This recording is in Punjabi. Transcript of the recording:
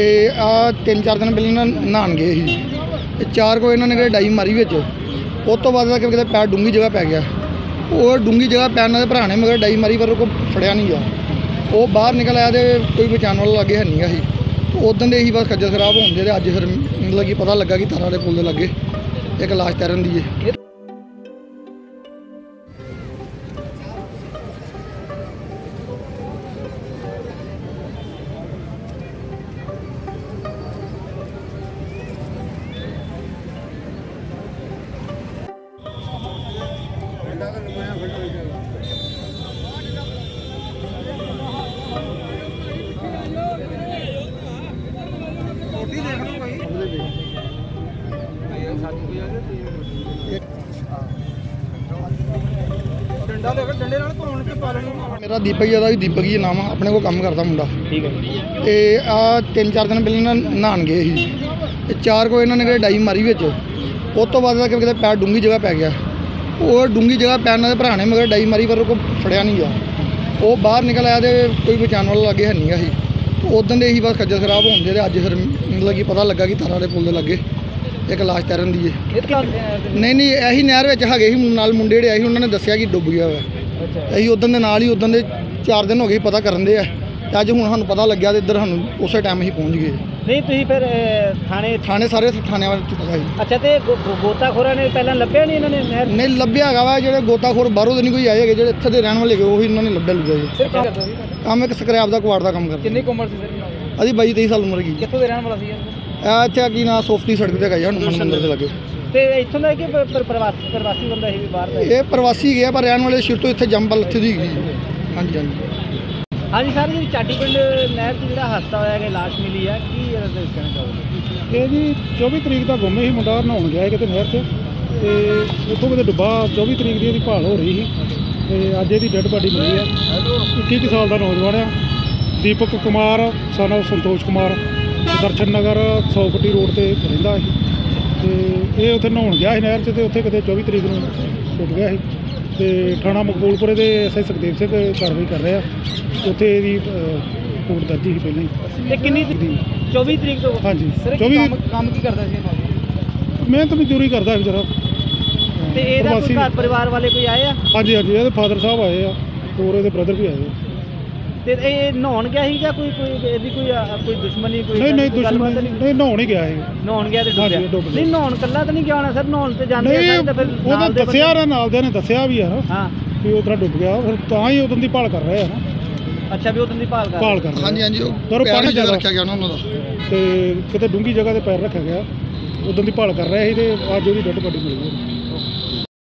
ਤੇ ਆ ਤਿੰਨ ਚਾਰ ਦਿਨ ਪਹਿਲਾਂ ਇਹਨਾਂ ਨਹਾਉਣ ਗਏ ਸੀ। ਤੇ ਚਾਰ ਕੋ ਇਹਨਾਂ ਨੇ ਕਿਹੜੇ ਡਾਈ ਮਾਰੀ ਵਿੱਚ। ਉਹ ਤੋਂ ਬਾਅਦ ਕਿ ਕਿਤੇ ਪੈਰ ਡੂੰਗੀ ਜਗ੍ਹਾ ਪੈ ਗਿਆ। ਉਹ ਡੂੰਗੀ ਜਗ੍ਹਾ ਪੈਣ ਨਾਲ ਭਰਾ ਨੇ ਮਗਰ ਡਾਈ ਮਾਰੀ, ਪਰ ਉਹ ਕੋ ਫੜਿਆ ਨਹੀਂ ਗਿਆ। ਉਹ ਬਾਹਰ ਨਿਕਲ ਆਇਆ ਤੇ ਕੋਈ ਬਚਾਉਣ ਵਾਲਾ ਲੱਗੇ ਹੈ ਨਹੀਂਗਾ ਸੀ। ਉਦੋਂ ਦੇ ਹੀ ਬਸ ਖੱਜਲ ਖਰਾਬ ਹੋਣ ਦੇ ਤੇ ਅੱਜ ਫਿਰ ਮਤਲਬ ਕਿ ਪਤਾ ਲੱਗਾ ਕਿ ਤਾਰਾਂ ਦੇ ਪੁਲ ਦੇ ਲੱਗੇ ਇੱਕ ਲਾਸ਼ ਤੈਰਨ ਦੀ ਹੈ ਡੰਡਾ ਲੈ ਕੇ ਡੰਡੇ ਨਾਲ ਧੋਣ ਕੇ ਪਾਲਣ ਨੂੰ ਮੇਰਾ ਦੀਪਕ ਜੀ ਦਾ ਵੀ ਦੀਪਕ ਜੀ ਨਾਮ ਆ ਆਪਣੇ ਕੋਲ ਕੰਮ ਕਰਦਾ ਮੁੰਡਾ। ਠੀਕ ਹੈ ਤੇ ਆ ਤਿੰਨ ਚਾਰ ਦਿਨ ਪਹਿਲਾਂ ਨਾ ਨਹਾਉਣ ਗਏ ਸੀ। ਤੇ ਚਾਰ ਕੋ ਇਹਨਾਂ ਨੇ ਕਿਹੜੇ ਡਾਈ ਮਾਰੀ ਵਿੱਚ। ਉਸ ਤੋਂ ਬਾਅਦ ਕਿਤੇ ਪੈਰ ਡੂੰਗੀ ਜਗ੍ਹਾ ਪੈ ਗਿਆ। ਉਹ ਡੂੰਗੀ ਜਗ੍ਹਾ ਪੈਣ ਨਾਲ ਭਰਾ ਨੇ ਮਗਰ ਡਾਈ ਮਾਰੀ ਪਰ ਕੋ ਫੜਿਆ ਨਹੀਂ ਗਿਆ। ਉਹ ਬਾਹਰ ਨਿਕਲ ਆਇਆ ਤੇ ਕੋਈ ਬਚਾਉਣ ਵਾਲਾ ਲੱਗੇ ਹੈ ਨਹੀਂਗਾ ਸੀ। ਉਦੋਂ ਦੇ ਹੀ ਬਸ ਖੱਜਲ ਖਰਾਬ ਹੁੰਦੇ ਤੇ ਅੱਜ ਫਿਰ ਮਤਲਬ ਕਿ ਪਤਾ ਲੱਗਾ ਕਿ ਤਾਰਾਂ ਦੇ ਪੁਲ ਦੇ ਲੱਗੇ ਇੱਕ ਲਾਸ਼ ਤੈਰਨ ਦੀ ਹੈ ਨਹੀਂ ਨਹੀਂ ਇਹੀ ਨਹਿਰ ਵਿੱਚ ਹੈਗੇ ਸੀ ਨਾਲ ਮੁੰਡੇ ਜਿਹੜੇ ਆਏ ਸੀ ਉਹਨਾਂ ਨੇ ਦੱਸਿਆ ਕਿ ਡੁੱਬ ਗਿਆ ਅੱਛਾ। ਅਸੀਂ ਉਦੋਂ ਦੇ ਨਾਲ ਹੀ ਉਦੋਂ ਦੇ 4 ਦਿਨ ਹੋ ਗਏ ਪਤਾ ਕਰਨ ਦੇ ਆ। ਅੱਜ ਹੁਣ ਸਾਨੂੰ ਪਤਾ ਲੱਗਿਆ ਤੇ ਇੱਧਰ ਸਾਨੂੰ ਉਸੇ ਟਾਈਮ ਅਸੀਂ ਪਹੁੰਚ ਗਏ। ਨਹੀਂ ਤੁਸੀਂ ਫਿਰ ਅਹ, ਥਾਣੇ ਥਾਣੇ ਸਾਰੇ ਥਾਣਿਆਂ ਵਿੱਚ ਪਤਾ ਸੀ ਅੱਛਾ ਤੇ ਗੋ- ਗੋ- ਗੋਤਾਖੋਰਾਂ ਨੇ ਪਹਿਲਾਂ ਲੱਭਿਆ ਨਹੀਂ ਇਹਨਾਂ ਨੇ ਨਹਿਰ? ਨਹੀਂ ਲੱਭਿਆ ਹੈਗਾ ਵਾ ਜਿਹੜੇ ਗੋਤਾਖੋਰ ਬਾਹਰੋਂ ਦੇ ਨਹੀਂ ਕੋਈ ਆਏ ਹੈਗੇ ਜਿਹੜੇ ਇੱਥੇ ਦੇ ਰਹਿਣ ਵਾਲੇ ਹੈਗੇ ਉਹੀ ਇਹਨਾਂ ਨੇ ਲੱਭਿਆ ਲੁੱਭਿਆ ਜੀ। ਸਿਰ ਕੰਮ ਕਰਦਾ ਸੀ ਕੰਮ ਇੱਕ ਸਕ੍ਰੈਪ ਦਾ ਕੁਆੜ ਦਾ ਕੰਮ ਕਰਦੇ ਕਿੰਨੀ ਕੁ ਉਮਰ ਸੀ ਸਰ ਅਸੀਂ 22 23 ਸਾਲ ਉਮਰ ਕੀ ਕਿੱਥੋਂ ਦੇ ਰਹਿਣ ਵਾਲਾ ਸੀ ਇਹ? ਇਹ ਇੱਥੇ ਕੀ ਨਾ ਸੋਫਟੀ ਸੜਕ ਤੇ ਹੈਗਾ ਜੀ ਹਨੂੰਮਾਨ ਮੰਦਿਰ ਦੇ ਲੱਗੇ। ਤੇ ਇੱਥੋਂ ਦਾ ਕਿ ਪ- ਪ੍ਰਵਾਸੀ ਪ੍ਰਵਾਸੀ ਬੰਦਾ ਸੀ ਵੀ ਬਾਹਰ ਦਾ ਇਹ ਪ੍ਰਵਾਸੀ ਗਿਆ ਪਰ ਰਹਿਣ ਵਾਲੇ ਸ਼ੁਰੂ ਤੋਂ ਇੱਥੇ ਜੰਬਲ ਇੱਥੇ ਦੀ ਹੈਗੀ ਜੀ। ਹਾਂਜੀ ਹਾਂਜੀ। ਹਾਂਜੀ ਸਰ, ਜੀ ਚਾਟੀ ਪਿੰਡ ਨਹਿਰ 'ਚ ਜਿਹੜਾ ਹਾਦਸਾ ਹੋਇਆ ਕਿ ਲਾਸ਼ ਮਿਲੀ ਹੈ ਕੀ ਇਹਦਾ ਤੁਸੀਂ ਚਾਹੋਗੇ? ਇਹ ਜੀ 24 ਤਰੀਕ ਦਾ ਗੁੰਮ ਸੀ, ਮੁੰਡਾ ਨਹਾਉਣ ਗਿਆ ਸੀ ਕਿਤੇ ਨਹਿਰ 'ਚ ਤੇ ਉੱਥੋਂ ਕਿਤੇ ਡੁੱਬਾ 24 ਤਰੀਕ ਦੀ ਇਹਦੀ ਭਾਲ ਹੋ ਰਹੀ ਸੀ ਤੇ ਅੱਜ ਇਹਦੀ ਡੈੱਡ ਬਾਡੀ ਮਿਲੀ ਹੈ 21 ਕੁ ਸਾਲ ਦਾ ਨੌਜਵਾਨ ਆ, ਦੀਪਕ ਕੁਮਾਰ ਸਨ of ਸੰਤੋਸ਼ ਕੁਮਾਰ, ਦਰਸ਼ਨ ਨਗਰ 100 ਫੁੱਟੀ ਰੋਡ ਤੇ ਰਹਿੰਦਾ ਸੀ ਤੇ ਇਹ ਉੱਥੇ ਨਹਾਉਣ ਗਿਆ ਸੀ ਨਹਿਰ 'ਚ ਤੇ ਉੱਥੇ ਕਿਤੇ 24 ਤਰੀਕ ਨੂੰ ਟੁੱਟ ਗਿਆ ਸੀ। ਤੇ ਥਾਣਾ ਮਕਬੂਲਪੁਰੇ ਦੇ ਐਸਆਈ ਸੁਖਦੇਵ ਸਿੰਘ ਕਾਰਵਾਈ ਕਰ ਰਿਹਾ। ਉੱਥੇ ਇਹਦੀ ਰਿਪੋਰਟ ਦਰਜ ਸੀ ਪਹਿਲਾਂ ਹੀ। ਤੇ ਕਿੰਨੀ ਇਹਦੀ 24 ਤਰੀਕ ਤੋਂ? ਹਾਂਜੀ। ਸਰ 24 ਕੰਮ ਕੀ ਕਰਦਾ ਸੀ? ਮਿਹਨਤ ਮਜ਼ਦੂਰੀ ਕਰਦਾ ਜਰਾ। ਤੇ ਇਹਦਾ ਕੋਈ ਘਰ ਪਰਿਵਾਰ ਵਾਲੇ ਕੋਈ ਆਏ ਆ? ਹਾਂਜੀ ਹਾਂਜੀ ਇਹਦੇ ਫਾਦਰ ਸਾਹਿਬ ਆਏ ਆ ਹੋਰ ਇਹਦੇ ਬ੍ਰਦਰ ਵੀ ਆਏ ਆ। ਤੇ ਇਹ ਨਹਾਉਣ ਗਿਆ ਸੀ ਜਾਂ ਕੋਈ ਕੋਈ ਇਹਦੀ ਕੋਈ ਅ, ਕੋਈ ਦੁਸ਼ਮਣੀ ਕੋਈ ਨਹੀਂ ਨਹੀਂ ਕੋਈ ਗੱਲਬਾਤ ਦੁਸ਼ਮਣ ਤਾਂ ਨਹੀਂ ਨਹਾਉਣ ਹੀ ਗਿਆ ਇਹ ਨਹਾਉਣ ਗਿਆ ਤੇ ਹਾਂਜੀ, ਡੁੱਬਿਆ ਡੁੱਬ ਗਿਆ। ਨਹੀਂ ਨਹਾਉਣ ਕੱਲਾ ਤਾਂ ਨਹੀਂ ਗਿਆ ਹੋਣਾ ਸਰ ਨਹਾਉਣ ਤੇ ਜਾਂਦੇ ਆ ਨਹੀਂ ਸਾਰੇ ਤਾਂ ਫਿਰ ਉਹਦਾ ਨਾਲ ਦੇ ਦੱਸਿਆ ਬੰਦੇ- ਨਾ ਨਾਲ ਦੇ ਨੇ ਦੱਸਿਆ ਵੀ ਆ ਹਾਂ। ਵੀ ਉਧਰ ਡੁੱਬ ਗਿਆ ਫਿਰ ਤਾਂ ਹੀ ਉਦੋਂ ਦੀ ਭਾਲ ਕਰ ਰਹੇ ਆ ਨਾ। ਅੱਛਾ ਵੀ ਉਦੋਂ ਦੀ ਭਾਲ ਕਰ ਭਾਲ ਕਰ ਰਹੇ ਆ। ਹਾਂਜੀ ਹਾਂਜੀ ਉਹ ਪਰ ਉਹ ਪੈਰ ਪਾਣੀ ਜ਼ਿਆਦਾ- ਰੱਖਿਆ ਗਿਆ ਉਹਨਾਂ ਦਾ। ਤੇ ਕਿਤੇ ਡੂੰਗੀ ਜਗ੍ਹਾ ਤੇ ਪੈਰ ਰੱਖਿਆ ਗਿਆ ਉਦੋਂ ਦੀ ਭਾਲ ਕਰ ਰਹੇ ਸੀ ਤੇ ਅੱਜ ਉਹਦੀ ਡੈੱਡ ਬਾਡੀ ਮਿਲ ਗਈ